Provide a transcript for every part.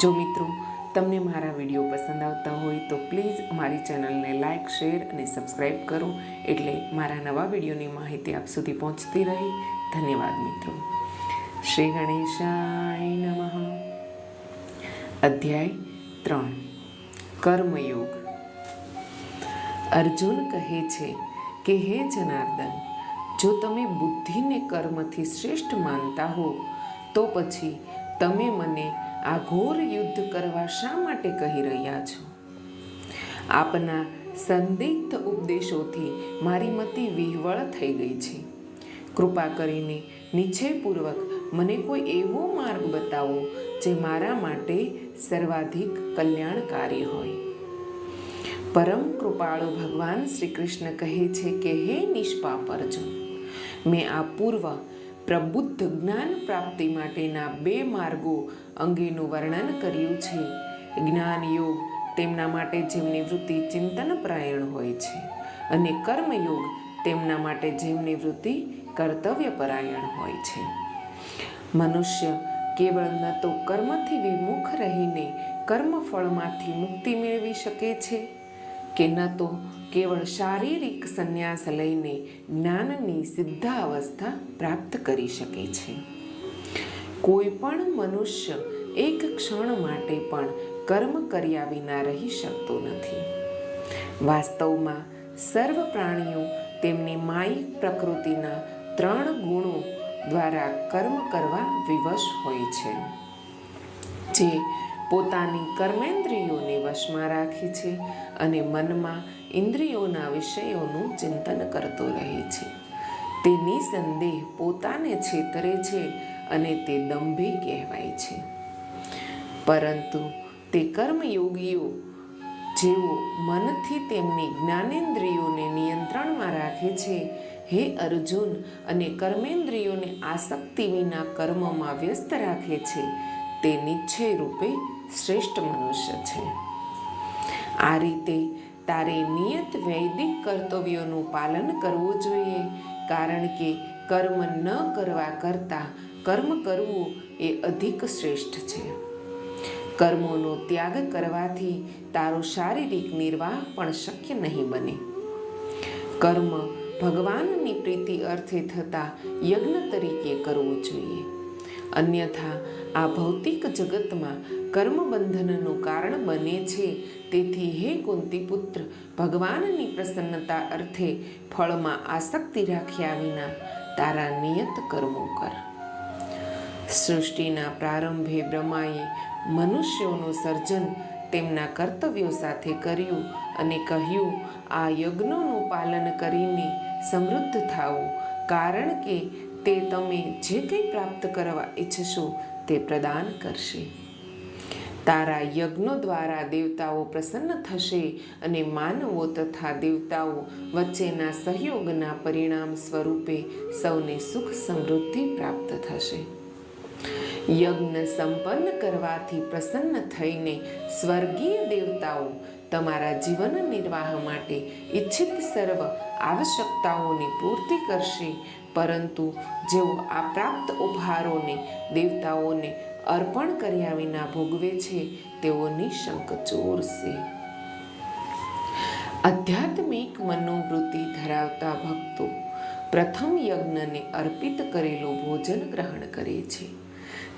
જો મિત્રો તમને મારા વીડિયો પસંદ આવતા હોય તો પ્લીઝ અમારી ચેનલને લાઇક શેર અને સબસ્ક્રાઈબ કરો. એટલે મારા નવા વિડીયોની માહિતી આપ સુધી પહોંચતી રહે. ધન્યવાદ મિત્રો. શ્રી ગણેશાય નમઃ. અધ્યાય ત્રણ. કર્મયોગ. અર્જુન કહે છે કે, હે જનાર્દન, જો તમે બુદ્ધિને કર્મથી શ્રેષ્ઠ માનતા હો, તો પછી તમે મને આ ઘોર યુદ્ધ કરવા શા માટે કહી રહ્યા છો? આપના સંદિગ્ધ ઉપદેશોથી મારી મતિ વિહવળ થઈ ગઈ છે. કૃપા કરીને નિશ્ચયપૂર્વક મને કોઈ એવો માર્ગ બતાવો જે મારા માટે સર્વાધિક કલ્યાણકારી હોય. પરમ કૃપાળુ ભગવાન શ્રી કૃષ્ણ કહે છે કે, હે નિષ્પાપ અર્જુન મેં આ પૂર્વ પ્રબુદ્ધ જ્ઞાન પ્રાપ્તિ માટેના બે માર્ગો અંગેનું વર્ણન કર્યું છે. જ્ઞાન યોગ તેમના માટે જેમની વૃત્તિ ચિંતન પરાયણ હોય છે અને કર્મયોગ તેમના માટે જેમની વૃત્તિ કર્તવ્ય પરાયણ હોય છે. મનુષ્ય કેવળ ન તો કર્મથી વિમુખ રહીને કર્મફળમાંથી મુક્તિ મેળવી શકે છે. કે ન તો કેવળ શારીરિક સંન્યાસ લઈને જ્ઞાનની સિદ્ધા અવસ્થા પ્રાપ્ત કરી શકે છે. કોઈ પણ મનુષ્ય એક ક્ષણ માટે પણ કર્મ કર્યા વિના રહી શકતો નથી. વાસ્તવમાં સર્વ પ્રાણીઓ તેમની માયિક પ્રકૃતિના ત્રણ ગુણો દ્વારા કર્મ કરવા વિવશ હોય છે. જે પોતાની કર્મેન્દ્રિયોને વશમાં રાખે છે અને મનમાં ઇન્દ્રિયોના વિષયોનું ચિંતન કરતો રહે છે. તે નિસંદેહ પોતાને છેતરે છે અને તે દંભી કહેવાય છે. પરંતુ તે કર્મયોગીઓ જેઓ મનથી તેમની જ્ઞાનેન્દ્રિયોને નિયંત્રણમાં રાખે છે, હે અર્જુન, અને કર્મેન્દ્રિયોને આસક્તિ વિના કર્મમાં વ્યસ્ત રાખે છે, તે નિશ્ચય રૂપે શ્રેષ્ઠ મનુષ્ય છે. આ રીતે તારે નિયત વૈદિક કર્તવ્યોનું પાલન કરવું જોઈએ, કારણ કે કર્મ ન કરવા કરતાં કર્મ કરવું એ અધિક શ્રેષ્ઠ છે. કર્મોનો ત્યાગ કરવાથી તારો શારીરિક નિર્વાહ પણ શક્ય નહીં બને. કર્મ ભગવાનની પ્રીતિ અર્થે થતા યજ્ઞ તરીકે કરવું જોઈએ. અન્યથા આ ભૌતિક જગતમાં કર્મબંધનનું કારણ બને છે. તેથી હે કુંતી પુત્ર, ભગવાનની પ્રસન્નતા અર્થે ફળમાં આસક્તિ રાખ્યા વિના તારા નિયત કર્મો કર. સૃષ્ટિના પ્રારંભે બ્રહ્માએ મનુષ્યોનું સર્જન તેમના કર્તવ્યો સાથે કર્યું અને કહ્યું, આ યજ્ઞોનું પાલન કરીને સમૃદ્ધ થાઓ. કારણ કે તે તમે જે કંઈ પ્રાપ્ત કરવા ઈચ્છશો તે પ્રદાન કરશે. તારા યજ્ઞો દ્વારા દેવતાઓ પ્રસન્ન થશે અને માનવો તથા દેવતાઓ વચ્ચેના સહયોગના પરિણામ સ્વરૂપે સૌને સુખ સમૃદ્ધિ પ્રાપ્ત થશે. યજ્ઞ સંપન્ન કરવાથી પ્રસન્ન થઈને સ્વર્ગીય દેવતાઓ તમારા જીવન નિર્વાહ માટે ઈચ્છિત સર્વ આવશ્યકતાઓની પૂર્તિ કરશે પરંતુ જેઓ આ પ્રાપ્ત ઉપહારોને દેવતાઓને અર્પણ કર્યા વિના ભોગવે છે, તેઓ નિશંક ચોરશે આધ્યાત્મિક મનોવૃત્તિ ધરાવતા ભક્તો પ્રથમ યજ્ઞને અર્પિત કરેલું ભોજન ગ્રહણ કરે છે.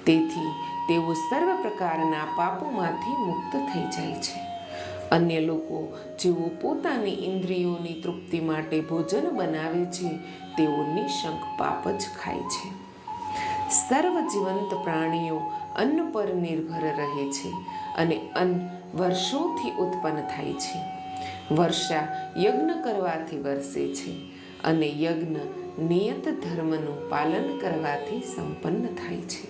તેથી તેઓ સર્વ પ્રકારના પાપોમાંથી મુક્ત થઈ જાય છે. અન્ય લોકો જેઓ પોતાની ઇન્દ્રિયોની તૃપ્તિ માટે ભોજન બનાવે છે તેઓ નિશંક પાપ જ ખાય છે. સર્વ જીવંત પ્રાણીઓ અન્ન પર નિર્ભર રહે છે અને અન્ન વર્ષોથી ઉત્પન્ન થાય છે. વર્ષા યજ્ઞ કરવાથી વરસે છે અને યજ્ઞ નિયત ધર્મનું પાલન કરવાથી સંપન્ન થાય છે.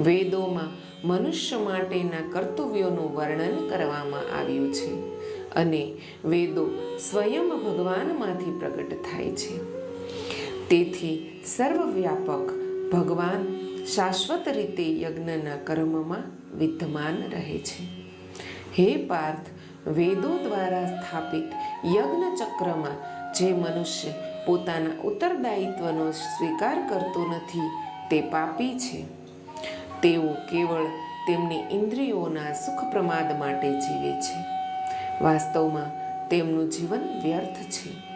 વેદોમાં મનુષ્ય માટેના કર્તવ્યોનું વર્ણન કરવામાં આવ્યું છે અને વેદો સ્વયં ભગવાનમાંથી પ્રગટ થાય છે. તેથી સર્વવ્યાપક ભગવાન શાશ્વત રીતે યજ્ઞના કર્મમાં વિદ્યમાન રહે છે. હે પાર્થ, વેદો દ્વારા સ્થાપિત યજ્ઞ ચક્રમાં જે મનુષ્ય પોતાના ઉત્તરદાયિત્વનો સ્વીકાર કરતો નથી, તે પાપી છે. તેઓ કેવળ તેમની ઇન્દ્રિયોના સુખ પ્રમાદ માટે જીવે છે. વાસ્તવમાં તેમનું જીવન વ્યર્થ છે.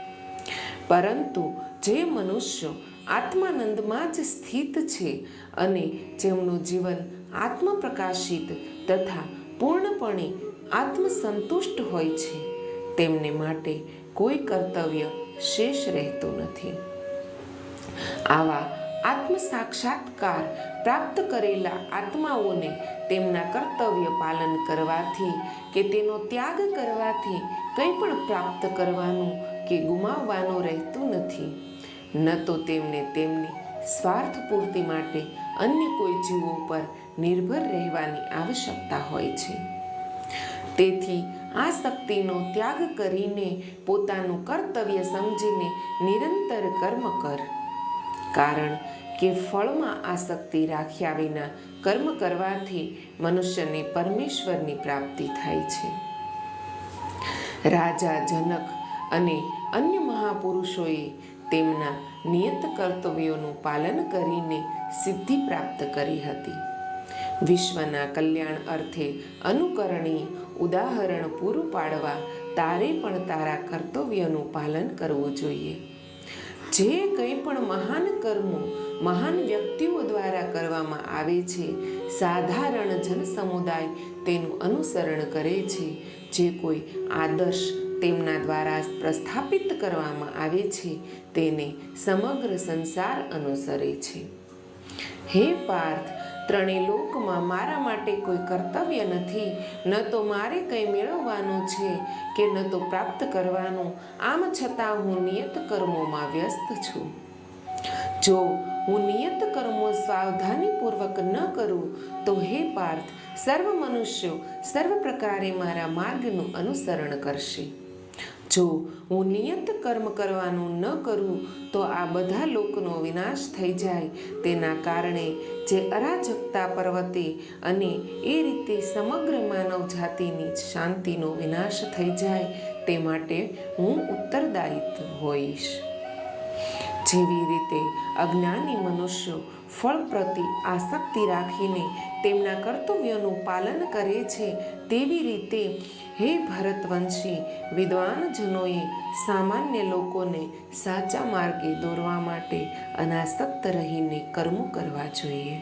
પરંતુ જે મનુષ્યો આત્માનંદમાં જ સ્થિત છે અને જેમનું જીવન આત્મપ્રકાશિત તથા પૂર્ણપણે આત્મસંતુષ્ટ હોય છે, તેમને માટે કોઈ કર્તવ્ય શેષ રહેતું નથી. આવા આત્મ સાક્ષાત્કાર પ્રાપ્ત કરેલા આત્માઓને તેમના કર્તવ્ય પાલન કરવાથી કે તેનો ત્યાગ કરવાથી કંઈ પણ પ્રાપ્ત કરવાનું કે ગુમાવવાનું રહેતું નથી. ન તો તેમને તેમની સ્વાર્થ પૂર્તિ માટે અન્ય કોઈ જીવો પર નિર્ભર રહેવાની આવશ્યકતા હોય છે. તેથી આ શક્તિનો ત્યાગ કરીને પોતાનું કર્તવ્ય સમજીને નિરંતર કર્મ કર. કારણ કે ફળમાં આસક્તિ રાખ્યા વિના કર્મ કરવાથી મનુષ્યને પરમેશ્વરની પ્રાપ્તિ થાય છે. રાજા, જનક અને અન્ય મહાપુરુષોએ તેમના નિયત કર્તવ્યોનું પાલન કરીને સિદ્ધિ પ્રાપ્ત કરી હતી. વિશ્વના કલ્યાણ અર્થે અનુકરણીય ઉદાહરણ પૂરું પાડવા તારે પણ તારા કર્તવ્યનું પાલન કરવું જોઈએ. જે કંઈ પણ મહાન કર્મો મહાન વ્યક્તિઓ દ્વારા કરવામાં આવે છે, સાધારણ જનસમુદાય તેનું અનુસરણ કરે છે જે કોઈ આદર્શ તેમના દ્વારા પ્રસ્થાપિત કરવામાં આવે છે, તેને સમગ્ર સંસાર અનુસરે છે. હે પાર્થ, ત્રણેય લોકમાં મારા માટે કોઈ કર્તવ્ય નથી. ન તો મારે કંઈ મેળવવાનું છે કે ન તો પ્રાપ્ત કરવાનું. આમ છતાં હું નિયત કર્મોમાં વ્યસ્ત છું. જો હું નિયત કર્મો સાવધાનીપૂર્વક ન કરું, તો હે પાર્થ સર્વ મનુષ્યો સર્વ પ્રકારે મારા માર્ગનું અનુસરણ કરશે. જો હું નિયત કર્મ કરવાનું ન કરું, તો આ બધા લોકનો વિનાશ થઈ જાય. તેના કારણે જે અરાજકતા પર્વતે અને એ રીતે સમગ્ર માનવ જાતિની શાંતિનો વિનાશ થઈ જાય, તે માટે હું ઉત્તરદાયિત હોઈશ. જેવી રીતે અજ્ઞાની મનુષ્યો ફળ પ્રતિ આસક્તિ રાખીને તેમના કર્તવ્યોનું પાલન કરે છે તેવી રીતે હે ભરતવંશી, વિદ્વાનજનોએ સામાન્ય લોકોને સાચા માર્ગે દોરવા માટે અનાસક્ત રહીને કર્મો કરવા જોઈએ.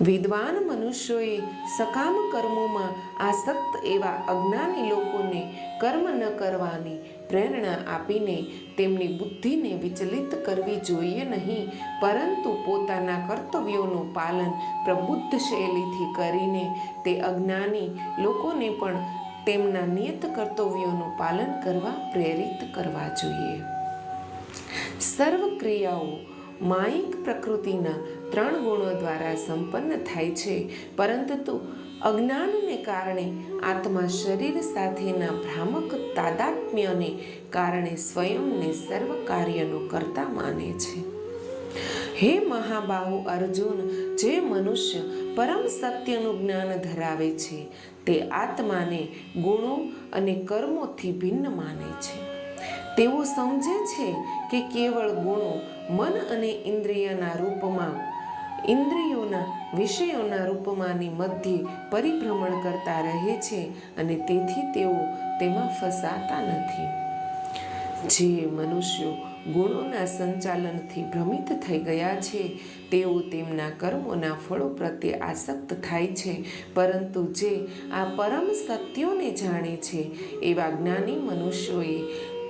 વિદ્વાન મનુષ્યોએ સકામ કર્મોમાં આસક્ત એવા અજ્ઞાની લોકોને કર્મ ન કરવાની પ્રેરણા આપીને તેમની બુદ્ધિને વિચલિત કરવી જોઈએ નહીં. પરંતુ પોતાના કર્તવ્યોનું પાલન પ્રબુદ્ધ શૈલીથી કરીને તે અજ્ઞાની લોકોને પણ તેમના નિયત કર્તવ્યોનું પાલન કરવા પ્રેરિત કરવા જોઈએ. સર્વ ક્રિયાઓ માયિક પ્રકૃતિના ત્રણ ગુણો દ્વારા સંપન્ન થાય છે. પરંતુ અજ્ઞાનને કારણે આત્મા શરીર સાથેના ભ્રામક તાદાત્મ્યને કારણે સ્વયંને સર્વ કાર્યનો કરતા માને છે. હે મહાબાહુ અર્જુન, જે મનુષ્ય પરમ સત્યનું જ્ઞાન ધરાવે છે, તે આત્માને ગુણો અને કર્મોથી ભિન્ન માને છે. તેઓ સમજે છે કે કેવળ ગુણો મન અને ઇન્દ્રિયના રૂપમાં, ઇન્દ્રિયોના વિષયોના રૂપમાંની મધ્યે પરિભ્રમણ કરતા રહે છે અને તેથી તેઓ તેમાં ફસાતા નથી. જે મનુષ્યો ગુણોના સંચાલનથી ભ્રમિત થઈ ગયા છે, તેઓ તેમના કર્મોના ફળો પ્રત્યે આસક્ત થાય છે, પરંતુ જે આ પરમ સત્યોને જાણે છે, એવા જ્ઞાની મનુષ્યોએ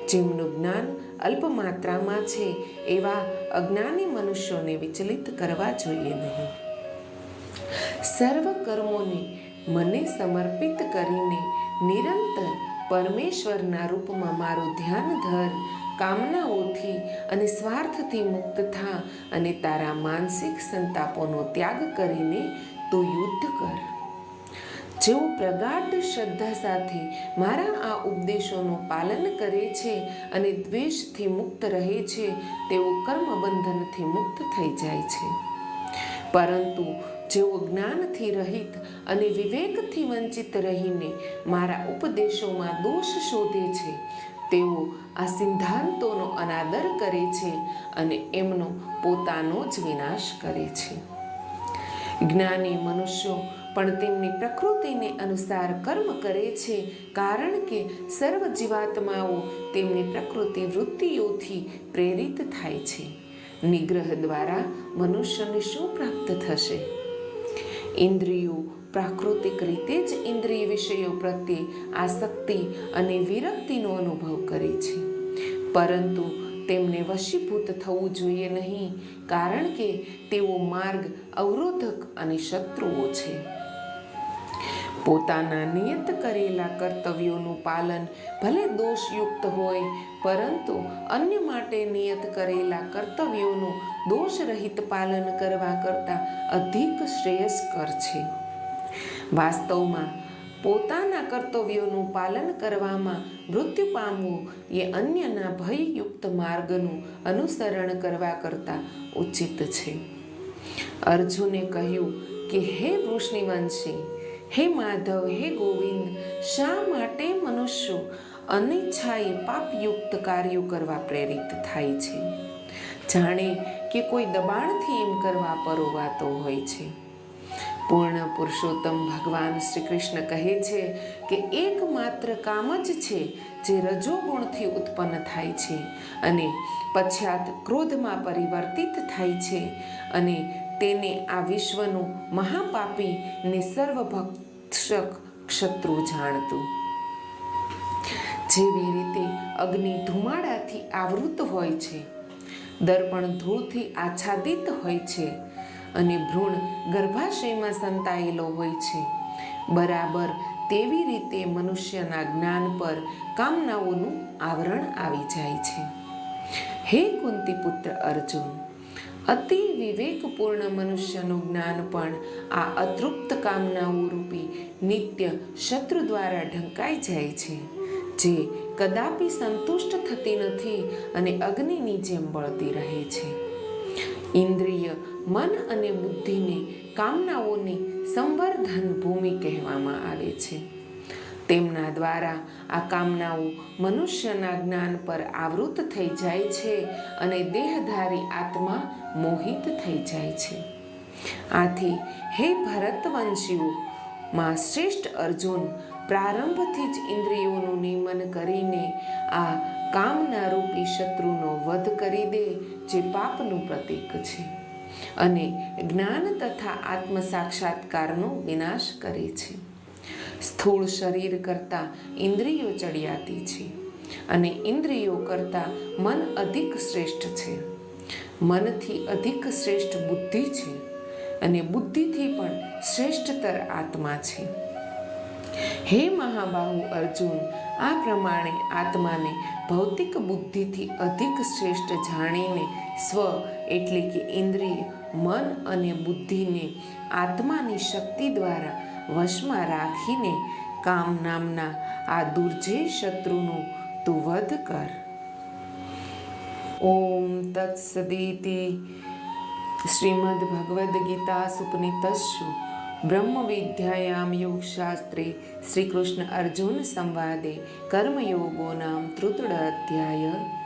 જેમનું જ્ઞાન અલ્પ માત્રામાં છે, એવા અજ્ઞાની મનુષ્યોને વિચલિત કરવા જોઈએ નહીં. સર્વ કર્મોને મને સમર્પિત કરીને નિરંતર પરમેશ્વરના રૂપમાં મારું ધ્યાન ધર, કામનાઓથી અને સ્વાર્થથી મુક્ત થા અને તારા માનસિક સંતાપોનો ત્યાગ કરીને તું યુદ્ધ કર. જેઓ પ્રગાઢ શ્રદ્ધા સાથે મારા આ ઉપદેશોનું પાલન કરે છે અને દ્વેષથી મુક્ત રહે છે, તેઓ કર્મબંધનથી મુક્ત થઈ જાય છે. પરંતુ જેઓ જ્ઞાનથી રહિત અને વિવેકથી વંચિત રહીને મારા ઉપદેશોમાં દોષ શોધે છે, તેઓ આ સિદ્ધાંતોનો અનાદર કરે છે અને એમનો પોતાનો જ વિનાશ કરે છે. જ્ઞાની મનુષ્યો પણ તેમની પ્રકૃતિને અનુસાર કર્મ કરે છે કારણ કે સર્વ જીવાત્માઓ તેમની પ્રકૃતિ વૃત્તિઓથી પ્રેરિત થાય છે. નિગ્રહ દ્વારા મનુષ્યને શું પ્રાપ્ત થશે? ઇન્દ્રિયો પ્રાકૃતિક રીતે જ ઇન્દ્રિય વિષયો પ્રત્યે આસક્તિ અને વિરક્તિનો અનુભવ કરે છે. પરંતુ તેમને વશીભૂત થવું જોઈએ નહીં, કારણ કે તેઓ માર્ગ અવરોધક અને શત્રુઓ છે. પોતાના નિયત કરેલા કર્તવ્યોનું પાલન ભલે દોષયુક્ત હોય, પરંતુ અન્ય માટે નિયત કરેલા કર્તવ્યોનું દોષરહિત પાલન કરવા કરતાં અધિક શ્રેયસ્કર છે. વાસ્તવમાં, પોતાના કર્તવ્યોનું પાલન કરવામાં મૃત્યુ પામવું એ અન્યના ભયયુક્ત માર્ગનું અનુસરણ કરવા કરતાં ઉચિત છે. અર્જુને કહ્યું કે, હે વૃષ્ણિવંશી હે માધવ, હે ગોવિંદ, શા માટે મનુષ્યો અનિચ્છાએ પાપયુક્ત કાર્યો કરવા પ્રેરિત થાય છે? જાણે કે કોઈ દબાણથી એમ કરવા પરોવાતો હોય છે. પૂર્ણ પુરુષોત્તમ ભગવાન શ્રી કૃષ્ણ કહે છે કે એકમાત્ર કામ જ છે જે રજોગુણથી ઉત્પન્ન થાય છે અને પશ્ચાત ક્રોધમાં પરિવર્તિત થાય છે અને તેને આ વિશ્વનું મહાપાપી ને સર્વભક્ષક શત્રુ જાણતું. જેવી રીતે અગ્નિ ધુમાડાથી આવૃત હોય છે, દર્પણ ધૂળથી આચ્છાદિત હોય છે અને ભ્રૂણ ગર્ભાશયમાં સંતાયેલો હોય છે, બરાબર તેવી રીતે મનુષ્યના જ્ઞાન પર કામનાઓનું આવરણ આવી જાય છે. હે કુંતી પુત્ર અર્જુન અતિ વિવેકપૂર્ણ મનુષ્યનું જ્ઞાન પણ આ અતૃપ્ત કામનાઓ રૂપી નિત્ય શત્રુ દ્વારા ઢંકાઈ જાય છે, જે કદાપી સંતુષ્ટ થતી નથી અને અગ્નિની જેમ બળતી રહે છે. ઇન્દ્રિય, મન અને બુદ્ધિને કામનાઓની સંવર્ધન ભૂમિ કહેવામાં આવે છે. તેમના દ્વારા આ કામનાઓ મનુષ્યના જ્ઞાન પર આવૃત થઈ જાય છે અને દેહધારી આત્મા મોહિત થઈ જાય છે. આથી હે ભરતવંશીઓ, માં શ્રેષ્ઠ અર્જુન, પ્રારંભથી જ ઇન્દ્રિયોનું નિયમન કરીને આ કામના રૂપી શત્રુનો વધ કરી દે, જે પાપનું પ્રતીક છે અને જ્ઞાન તથા આત્મ સાક્ષાત્કારનો વિનાશ કરે છે. સ્થૂળ શરીર કરતાં ઇન્દ્રિયો ચડિયાતી છે અને ઇન્દ્રિયો કરતાં મન અધિક શ્રેષ્ઠ છે. મનથી અધિક શ્રેષ્ઠ બુદ્ધિ છે અને બુદ્ધિથી પણ શ્રેષ્ઠતર આત્મા છે. હે મહાબાહુ અર્જુન, આ પ્રમાણે આત્માને ભૌતિક બુદ્ધિથી અધિક શ્રેષ્ઠ જાણીને સ્વ એટલે કે ઇન્દ્રિય, મન અને બુદ્ધિને આત્માની શક્તિ દ્વારા વશમાં રાખીને કામ નામના આ દુર્જય શત્રુનું તું વધ કર. ઓમ તત્સદિતિ શ્રીમદ ભગવદ્ ગીતા સુપનિતસ્સુ બ્રહ્મ વિદ્યાયામ યોગશાસ્ત્રે શ્રીકૃષ્ણ અર્જુન સંવાદે કર્મયોગો નામ તૃતીય અધ્યાય